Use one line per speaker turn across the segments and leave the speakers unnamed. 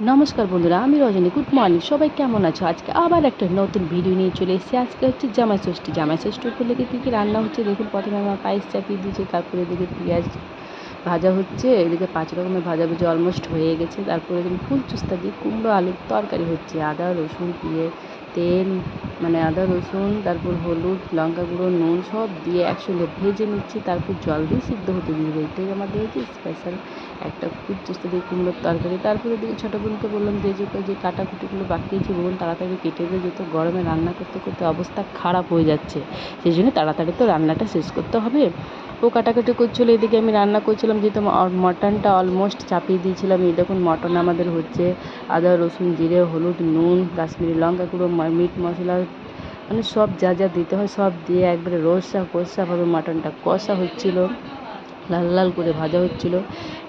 নমস্কার বন্ধুরা, আমি রজনী গুড মর্নিং সবাই কেমন আছো? আজকে আবার একটা নতুন ভিডিও নিয়ে চলে এসেছি। আজকে হচ্ছে জামাই ষষ্ঠী। জামাই ষষ্ঠী উপলক্ষে কী কী রান্না হচ্ছে? দেখুন, প্রথমে আমার পায়েস চাপিয়ে দিয়েছে, তারপরে এদিকে পেঁয়াজ ভাজা হচ্ছে, এদিকে পাঁচ রকমের ভাজা ভুজি অলমোস্ট হয়ে গেছে। তারপরে এদিকে ফুল চুস্তা দিয়ে কুমড়ো আলুর তরকারি হচ্ছে, আদা, রসুন দিয়ে তেল মানে আদা, রসুন, তারপর হলুদ, লঙ্কা গুঁড়ো, নুন সব দিয়ে একসঙ্গে ভেজে নিচ্ছি। তারপর জল দিয়ে সিদ্ধ হতে দিয়ে এটাই আমাদের হচ্ছে স্পেশাল একটা চেষ্টা দিয়ে কুমড়োর তরকারি। তারপরে দিকে ছোটো বোনকে বললাম যে যে যে কাটাকুটিগুলো বাকি আছে, বোন তাড়াতাড়ি কেটে দিয়ে যেত গরমে রান্না করতে করতে অবস্থা খারাপ হয়ে যাচ্ছে। সেই জন্য তাড়াতাড়ি তো রান্নাটা শেষ করতে হবে। ও কাটাকাটি করছিল, এদিকে আমি রান্না করছিলাম, যেহেতু মটনটা অলমোস্ট চাপিয়ে দিয়েছিলাম। এই দেখুন মটন আমাদের হচ্ছে আদা, রসুন, জিরে, হলুদ, নুন, কাশ্মীরি লঙ্কা গুঁড়ো মিট মশলা মানে সব যা যা দিতে হয় সব দিয়ে একবারে রসা কষাভাবে মাটনটা কষা হচ্ছিল, লাল লাল করে ভাজা হচ্ছিল।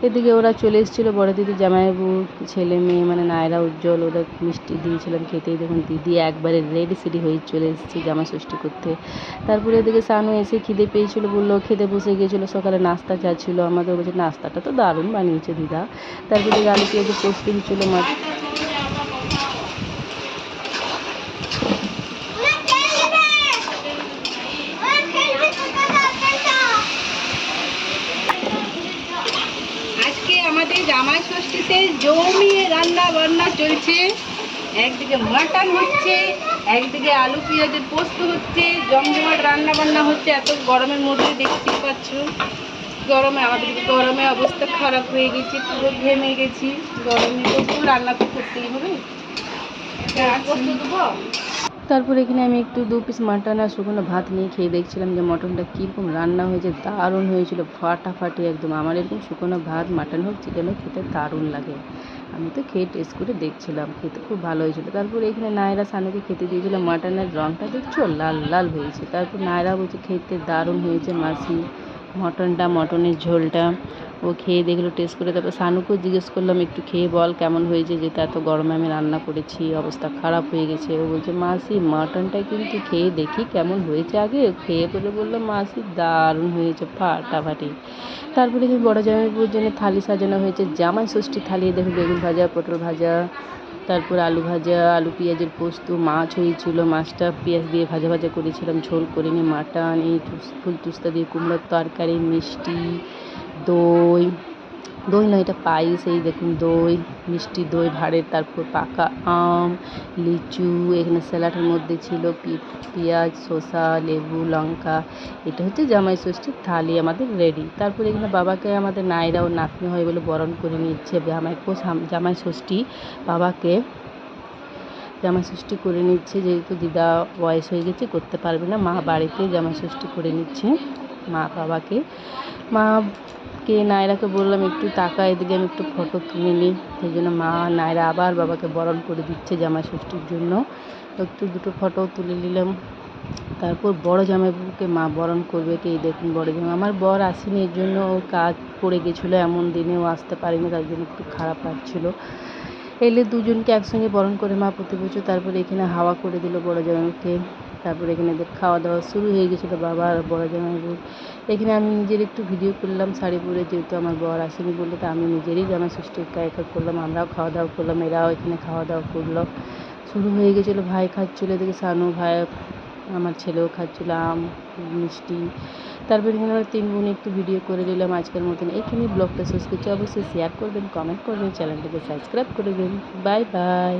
এদিকে ওরা চলে এসেছিল বড় দিদি জামাইবাবু, ছেলে মেয়ে মানে নায়রা উজ্জ্বল, ওরা মিষ্টি দিয়েছিলাম খেতেই। দেখুন দিদি একবারে রেডি সেডি হয়ে চলে এসেছে জামা ষষ্ঠী করতে। তারপরে এদিকে সানু এসে খিদে পেয়েছিলো, বলল খেতে বসে গিয়েছিল, সকালে নাস্তা চাচ্ছিলো আমাদের বলছে, নাস্তাটা তো দারুণ বানিয়েছে দিদা। তারপরে আলু পেঁয়াজে পোস্ত দিচ্ছিল মাছ
জামাই ষষ্ঠীতে জমিয়ে রান্না বান্না চলছে। একদিকে মাটন হচ্ছে, একদিকে আলু পেঁয়াজের পোস্ত হচ্ছে, জমজমাট রান্না বান্না হচ্ছে, এত গরমের মধ্যে দেখতে পাচ্ছ। গরমে আমাদের গরমে অবস্থা খারাপ হয়ে গেছে, পুরো ঘেমে গেছি। গরমে তো রান্না তো করতেই হবে। দেবো?
তারপর এখানে আমি একটু দু পিস মাটন আর শুকনো ভাত নিয়ে খেয়ে দেখছিলাম যে মটনটা কীরকম রান্না হয়েছে, দারুণ হয়েছিল, ফাটাফাটি একদম। আমার এরকম শুকনো ভাত মাটন হোক চিকেন হোক, খেতে দারুণ লাগে। আমি তো খেয়ে টেস্ট করে দেখছিলাম, খেতে খুব ভালো হয়েছিল। তারপর এখানে নায়রা সানুকে খেতে দিয়েছিল মাটনের রঙটা দেখছ? লাল লাল হয়েছে। তারপর নায়রা বলছে, খেতে দারুণ হয়েছে মাসি, মটনটা মটনের ঝোলটা। ও খেয়ে দেখল টেস্ট করে তারপর সানুকেও জিজ্ঞেস করলাম, একটু খেয়ে বল কেমন হয়েছে যেটা এত গরমে, আমি রান্না করেছি, অবস্থা খারাপ হয়ে গেছে। ও বলছে, মাসি, মাটনটা কিন্তু খেয়ে দেখি কেমন হয়েছে আগে। খেয়ে পরে বলল, মাসি, দারুণ হয়েছে, ফাটাফাটি। তারপরে কি বড় জামাইপুর জন্য থালি সাজানো হয়েছে, জামাই ষষ্ঠী থালি দেখুন বেগুন ভাজা, পটল ভাজা, তারপর আলু ভাজা, আলু পেঁয়াজের পোস্ত, মাছ হয়েছিল, মাছটা পেঁয়াজ দিয়ে ভাজা ভাজা করেছিলাম, ঝোল করে নিয়ে মাটন, এই ফুল তুস্তা দিয়ে কুমড়োর তরকারি, মিষ্টি দই দই নয় এটা পায়েস, এই দেখুন দই, মিষ্টি দই, ভাঁড়ের, তারপর পাকা আম, লিচু, এখানে স্যালাডের মধ্যে ছিল পেঁয়াজ, শসা, লেবু, লঙ্কা, এটা হচ্ছে জামাই ষষ্ঠীর থালি আমাদের রেডি তারপর এখানে বাবাকে আমাদের নায়রা ও নাতনি হয় বলে বরণ করে নিচ্ছে, জামাই জামাই ষষ্ঠী বাবাকে। জামাই ষষ্ঠী করে নিচ্ছে, যেহেতু দিদা বয়স হয়ে গেছে, করতে পারবে না, মা বাড়িতে জামাই ষষ্ঠী করে নিচ্ছে মা বাবাকে। মাকে নায়রাকে বললাম, একটু তাকা, এদিকে আমি একটু ফটো তুলে নিই। সেই জন্য মা নায়রা আবার বাবাকে বরণ করে দিচ্ছে জামাই ষষ্ঠীর জন্য। একটু দুটো ফটো তুলে নিলাম। তারপর বড় জামাইবাবুকে মা বরণ করবে। কে দেখুন বড় জামাই। আমার বর আসেনি, এর জন্য কাজ পড়ে গেছিল। এমন দিনেও আসতে পারিনি, তার জন্য একটু খারাপ লাগছিল। এলে দুজনকে একসঙ্গে বরণ করে মা প্রতি বছর তারপরে এখানে হাওয়া করে দিল বড় জামাইকে তারপরে এখানে খাওয়া দাওয়া শুরু হয়ে গেছিল বাবা আর বড় জামাইবাবু এখানে আমি নিজের একটু ভিডিও করলাম, শাড়ি পরে যেহেতু আমার বর আসেনি বলল তো আমি নিজেরই জামাই ষষ্ঠী একা একা করলাম, আমরাও খাওয়া দাওয়া করলাম, এরাও এখানে খাওয়া দাওয়া করল। শুরু হয়ে গেছিল, ভাই খাচ্ছিলো, এদিকে সানু ভাই, আমার ছেলেও খাচ্ছিলো, আম, মিষ্টি। তারপর এখানে আমরা তিন বোন একটু ভিডিও করে দিলাম আজকের মতন। এখানে ব্লগটা শেষ করছি। অবশ্যই শেয়ার করবেন কমেন্ট করবেন চ্যানেলটাকে সাবস্ক্রাইব করে দেবেন। Bye bye